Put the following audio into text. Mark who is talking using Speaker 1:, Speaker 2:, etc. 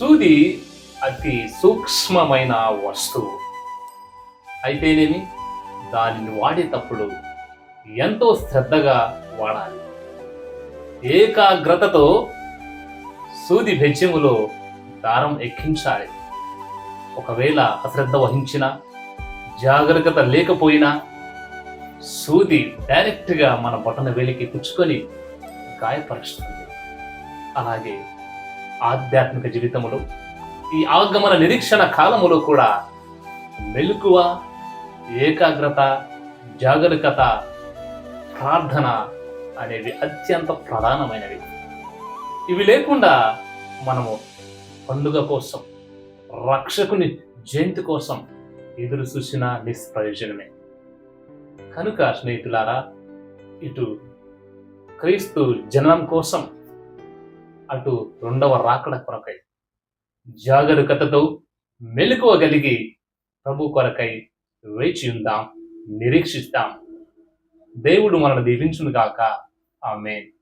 Speaker 1: సూది అతి సూక్ష్మమైన వస్తువు. అయితేనేమి? దానిని వాడేటప్పుడు ఎంతో శ్రద్ధగా వాడాలి. ఏకాగ్రతతో సూది బెజ్జములో దారం ఎక్కించాలి. ఒకవేళ అశ్రద్ధ వహించిన జాగ్రత్త లేకపోయినా సూది డైరెక్ట్గా మన బొటన వేలికి పుచ్చుకొని గాయపరుస్తుంది. అలాగే ఆధ్యాత్మిక జీవితములు ఈ ఆగమన నిరీక్షణ కాలములో కూడా మెలకువ ఏకాగ్రత జాగరూకత ప్రార్థన అనేవి అత్యంత ప్రధానమైనవి. ఇవి లేకుండా మనము పండుగ కోసం రక్షకుని జయంతి కోసం ఎదురు చూసిన నిష్ప్రయోజనమే. కనుక స్నేహితులారా ఇటు క్రీస్తు జననం కోసం అటు రెండవ రాకడ కొరకై జాగరూకతతో మెలకువగలిగి ప్రభు కొరకై వేచి ఉందాం నిరీక్షిస్తాం. దేవుడు మనల్ని దీవించును కాక ఆమెన్.